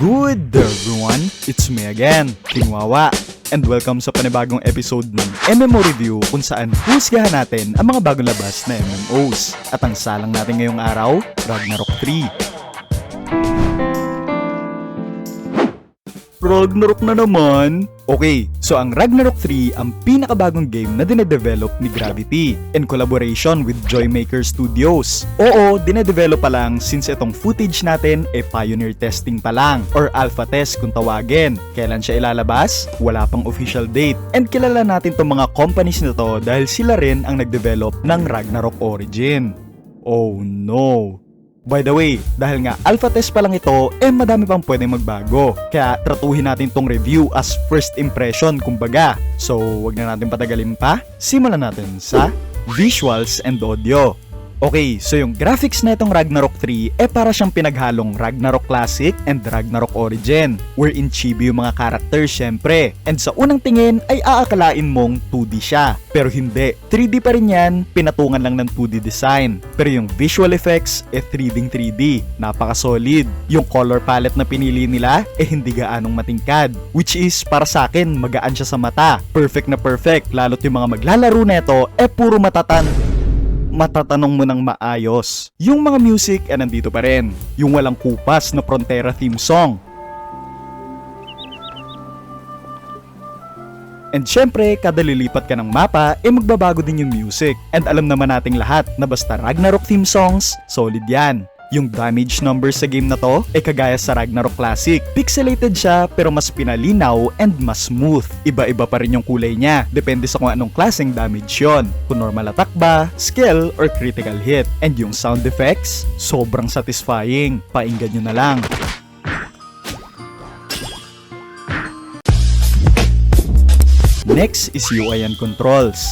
Good everyone, it's me again, King Wawa. And welcome sa panibagong episode ng MMO Review kung saan husgahan natin ang mga bagong labas na MMOs. At ang salang natin ngayong araw, Ragnarok 3. Ragnarok na naman! Okay, so ang Ragnarok 3 ang pinakabagong game na dinedevelop ni Gravity in collaboration with Joymaker Studios. Oo, dinedevelop pa lang since itong footage natin e pioneer testing pa lang or alpha test kung tawagin. Kailan siya ilalabas? Wala pang official date. And kilala natin tong mga companies na to dahil sila rin ang nagdevelop ng Ragnarok Origin. Oh no! By the way, dahil nga alpha test pa lang ito, eh madami pang pwedeng magbago. Kaya tratuhin natin tong review as first impression kumbaga. So, wag na natin patagalin pa. Simulan natin sa visuals and audio. Okay, so yung graphics na itong Ragnarok 3 eh para siyang pinaghalong Ragnarok Classic and Ragnarok Origin wherein chibi yung mga characters syempre. And sa unang tingin ay aakalain mong 2D siya. Pero hindi, 3D pa rin yan, pinatungan lang ng 2D design. Pero yung visual effects eh 3D 3D, napaka-solid. Yung color palette na pinili nila eh hindi gaanong matingkad. Which is para sa akin magaan siya sa mata. Perfect na perfect, lalo't yung mga maglalaro nito eh puro matatan matatanong mo ng maayos. Yung mga music ay nandito pa rin. Yung walang kupas na Frontera theme song. And syempre, kada lilipat ka ng mapa, eh magbabago din yung music. And alam naman nating lahat na basta Ragnarok theme songs, solid yan. Yung damage numbers sa game na to ay kagaya sa Ragnarok Classic. Pixelated siya pero mas pinalinaw and mas smooth. Iba-iba pa rin yung kulay niya. Depende sa kung anong klaseng damage yon. Kung normal attack ba, skill, or critical hit. And yung sound effects, sobrang satisfying. Painggan nyo na lang. Next is UI and controls.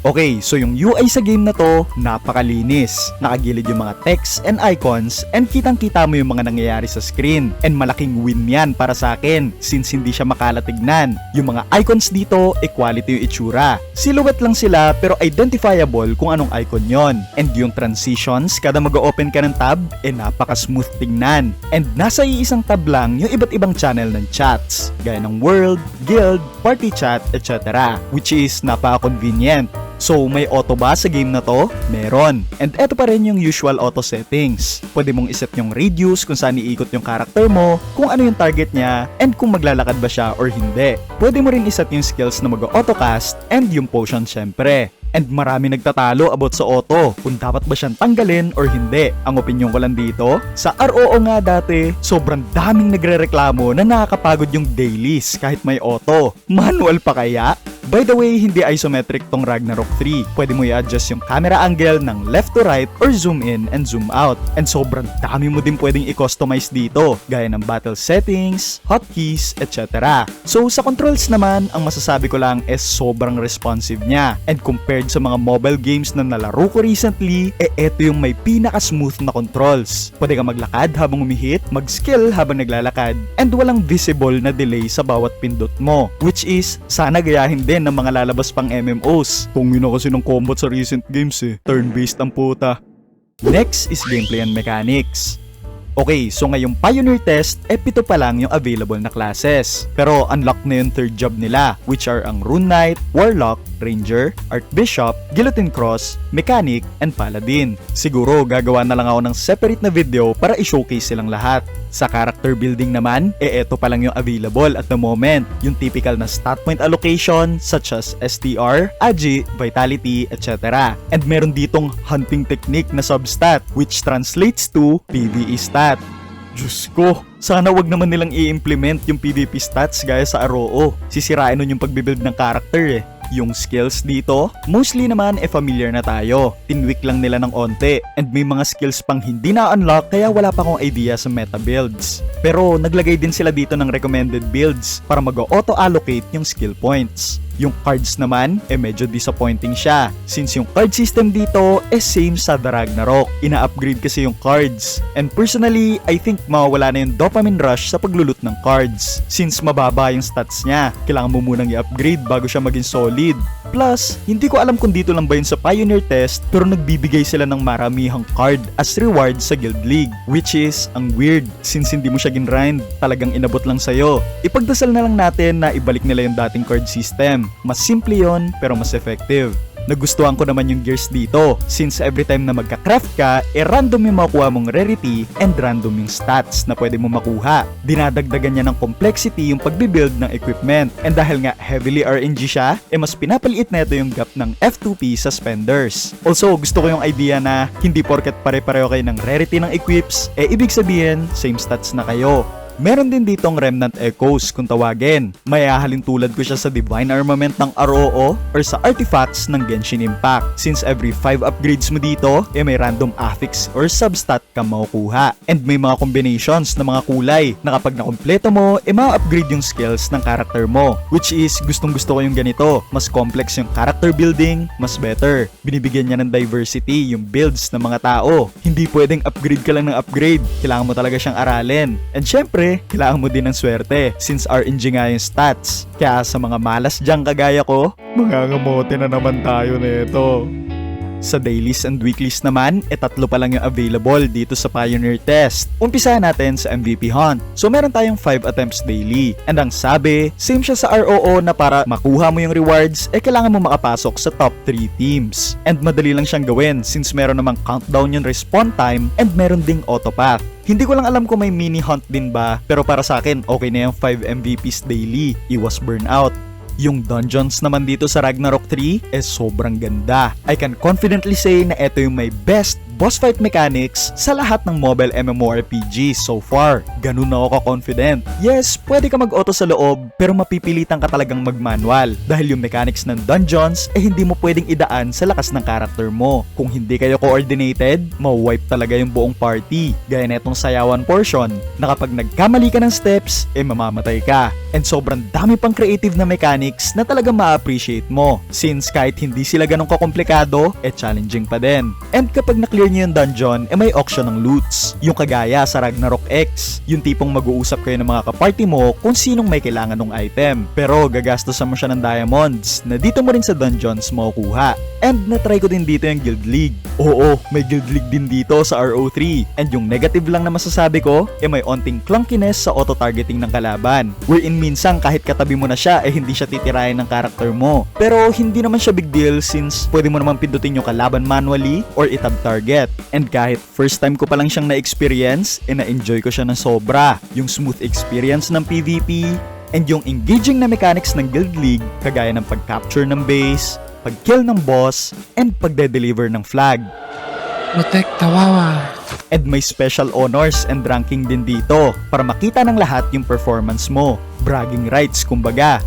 Okay, so yung UI sa game na to, napakalinis. Nakagilid yung mga text and icons and kitang-kita mo yung mga nangyayari sa screen. And malaking win yan para sa akin since hindi siya makalatignan. Yung mga icons dito, equality yung itsura. Silhouette lang sila pero identifiable kung anong icon yon. And yung transitions, kada mag-open ka ng tab, eh napaka-smooth tingnan. And nasa iisang tab lang yung iba't ibang channel ng chats, gaya ng world, guild, party chat, etc. Which is napaka-convenient. So, may auto ba sa game na to? Meron. And eto pa rin yung usual auto settings. Pwede mong iset yung radius kung saan iikot yung character mo, kung ano yung target niya, and kung maglalakad ba siya or hindi. Pwede mo rin iset yung skills na mag-autocast and yung potion syempre. And marami nagtatalo about sa auto kung dapat ba siyang tanggalin or hindi. Ang opinion ko lang dito, sa ROO nga dati, sobrang daming nagrereklamo na nakakapagod yung dailies kahit may auto. Manual pa kaya? By the way, hindi isometric tong Ragnarok 3. Pwede mo i-adjust yung camera angle ng left to right or zoom in and zoom out. And sobrang dami mo din pwedeng i-customize dito, gaya ng battle settings, hotkeys, etc. So sa controls naman, ang masasabi ko lang is sobrang responsive niya. And compared sa mga mobile games na nalaro ko recently, eh eto yung may pinaka-smooth na controls. Pwede ka maglakad habang umihit, mag-skill habang naglalakad, and walang visible na delay sa bawat pindot mo. Which is, sana gayahin din ng mga lalabas pang MMOs. Kung yun kasi ng combat sa recent games eh. Turn-based ang puta. Next is gameplay and mechanics. Okay, so ngayong Pioneer Test, eh pa lang yung available na classes. Pero unlock na yung third job nila, which are ang Rune Knight, Warlock, Ranger, Archbishop, Guillotine Cross, Mechanic, and Paladin. Siguro gagawa na lang ako ng separate na video para i-showcase silang lahat. Sa character building naman, eh eto pa lang yung available at the moment. Yung typical na stat point allocation such as STR, Agi, Vitality, etc. And meron ditong hunting technique na substat which translates to PvE stat. Diyos ko, sana wag naman nilang i-implement yung PvP stats gaya sa ROO. Sisirain nun yung pagbibuild ng character eh. Yung skills dito, mostly naman e familiar na tayo. Tinweak lang nila ng onte and may mga skills pang hindi na-unlock kaya wala pa akong idea sa meta builds. Pero naglagay din sila dito ng recommended builds para mag-auto-allocate yung skill points. Yung cards naman, eh medyo disappointing siya. Since yung card system dito, eh same sa The Ragnarok. Ina-upgrade kasi yung cards. And personally, I think mawawala na yung dopamine rush sa paglulut ng cards. Since mababa yung stats niya, kailangan mo munang i-upgrade bago siya maging solid. Plus, hindi ko alam kung dito lang ba yun sa Pioneer Test pero nagbibigay sila ng maramihang card as reward sa Guild League. Which is, ang weird since hindi mo siya ginrind, talagang inabot lang sa'yo. Ipagdasal na lang natin na ibalik nila yung dating card system. Mas simple yon pero mas effective. Nagustuhan ko naman yung gears dito since every time na magka-craft ka, eh random yung makuha mong rarity and random yung stats na pwede mo makuha. Dinadagdagan niya ng complexity yung pagbibuild ng equipment and dahil nga heavily RNG siya, eh mas pinapaliit na ito yung gap ng F2P sa spenders. Also, gusto ko yung idea na hindi porket pare-pareho kayo ng rarity ng equips, eh ibig sabihin, same stats na kayo. Meron din ditong Remnant Echoes kung tawagin. May ahalin tulad ko siya sa Divine Armament ng ROO or sa Artifacts ng Genshin Impact. Since every 5 upgrades mo dito, eh may random affix or substat ka makukuha. And may mga combinations ng mga kulay na kapag nakompleto mo, eh ma-upgrade yung skills ng character mo. Which is, gustong gusto ko yung ganito. Mas complex yung character building, mas better. Binibigyan niya ng diversity yung builds ng mga tao. Hindi pwedeng upgrade ka lang ng upgrade. Kailangan mo talaga siyang aralin. And syempre, kailangan mo din ng swerte since RNG nga yung stats. Kaya sa mga malas dyan kagaya ko, mangangamote na naman tayo nito. Sa dailies and weeklies naman, e tatlo pa lang yung available dito sa Pioneer Test. Umpisahan natin sa MVP Hunt. So meron tayong 5 attempts daily. And ang sabi, same siya sa ROO na para makuha mo yung rewards, eh kailangan mo makapasok sa top 3 teams. And madali lang siyang gawin since meron namang countdown yung respawn time and meron ding autopath. Hindi ko lang alam kung may mini hunt din ba, pero para sa akin, okay na yung 5 MVPs daily. Iwas burnout. Yung dungeons naman dito sa Ragnarok 3 eh sobrang ganda. I can confidently say na ito yung may best boss fight mechanics sa lahat ng mobile MMORPG so far. Ganun na ako ka-confident. Yes, pwede ka mag-auto sa loob pero mapipilitan ka talagang mag-manual dahil yung mechanics ng dungeons eh hindi mo pwedeng idaan sa lakas ng character mo. Kung hindi kayo coordinated, ma-wipe talaga yung buong party. Gaya na itong sayawan portion na kapag nagkamali ka ng steps, eh mamamatay ka. And sobrang dami pang creative na mechanics na talagang ma-appreciate mo since kahit hindi sila ganun kakomplikado, eh challenging pa din. And kapag na-clear niyo yung dungeon, eh may auction ng loots. Yung kagaya sa Ragnarok X, yung tipong mag-uusap kayo ng mga kaparty mo kung sinong may kailangan ng item. Pero gagastosan mo siya ng diamonds na dito mo rin sa dungeons makukuha. And na-try ko din dito yung Guild League. Oo, may Guild League din dito sa RO3. And yung negative lang na masasabi ko, eh may onting clunkiness sa auto-targeting ng kalaban. Wherein minsan kahit katabi mo na siya, eh hindi siya titirayan ng character mo. Pero hindi naman siya big deal since pwede mo naman pindutin yung kalaban manually or itab target. And kahit first time ko pa lang siyang na-experience, eh na-enjoy ko siya ng sobra. Yung smooth experience ng PvP, and yung engaging na mechanics ng Guild League, kagaya ng pag-capture ng base, pag-kill ng boss, and pagde-deliver ng flag. Protect Tawawa. And may special honors and ranking din dito para makita ng lahat yung performance mo. Bragging rights kumbaga.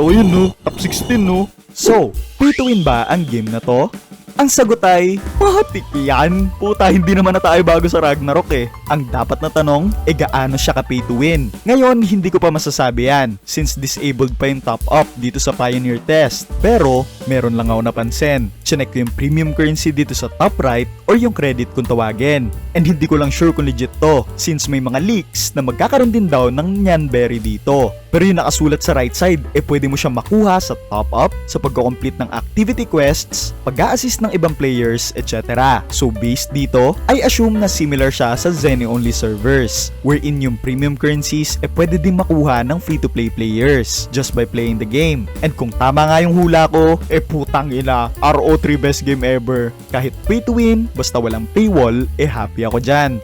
Oo yun no, top 16 no. So, pay to win ba ang game na to? Ang sagot ay, matik yan. Puta, hindi naman na tayo bago sa Ragnarok eh. Ang dapat na tanong, e gaano siya ka pay to win? Ngayon, hindi ko pa masasabi yan since disabled pa yung top up dito sa Pioneer Test. Pero, meron lang ako napansin. Chinek ko yung premium currency dito sa top right or yung credit kung tawagin. And hindi ko lang sure kung legit to since may mga leaks na magkakaroon din daw ng Nyanberry dito. Pero yung nakasulat sa right side, eh pwede mo siya makuha sa top up, sa pagko-complete ng activity quests, pag-assist ng ibang players, etc. So based dito, I assume na similar siya sa Zenny only servers, wherein yung premium currencies eh pwede din makuha ng free-to-play players just by playing the game. And kung tama nga yung hula ko, eh putang ina, RO3 best game ever. Kahit pay to win, basta walang paywall, eh happy ako dyan.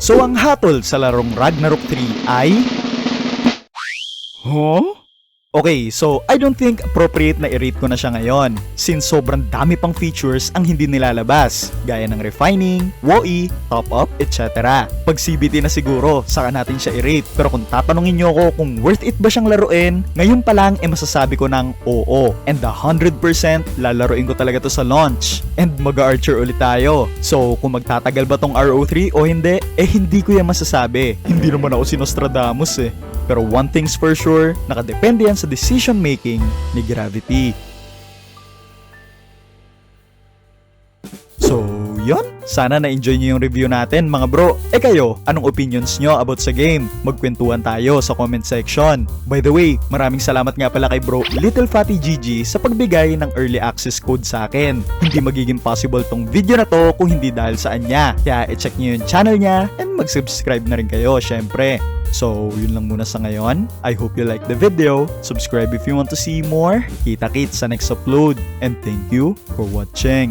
So ang hatol sa larong Ragnarok 3 ay... Huh? Okay, so I don't think appropriate na i-rate ko na siya ngayon since sobrang dami pang features ang hindi nilalabas gaya ng refining, WOE, top up, etc. Pag CBT na siguro, saka natin siya i-rate pero kung tatanungin nyo ako kung worth it ba siyang laruin, ngayon pa lang eh masasabi ko ng oo and 100% lalaruin ko talaga to sa launch and mag-archer ulit tayo. So kung magtatagal ba tong RO3 o hindi, eh hindi ko yan masasabi. Hindi naman ako si Nostradamus eh. Pero one thing's for sure, nakadepende yan sa decision making ni Gravity. Yon. Sana na-enjoy nyo yung review natin mga bro. Eh kayo, anong opinions nyo about sa game? Magkwentuhan tayo sa comment section. By the way, maraming salamat nga pala kay bro Little Fatty GG sa pagbigay ng early access code sa akin. Hindi magiging possible tong video na to kung hindi dahil sa anya. Kaya i-check nyo yung channel niya and mag-subscribe na rin kayo syempre. So, yun lang muna sa ngayon. I hope you like the video. Subscribe if you want to see more. Kita-kits sa next upload. And thank you for watching.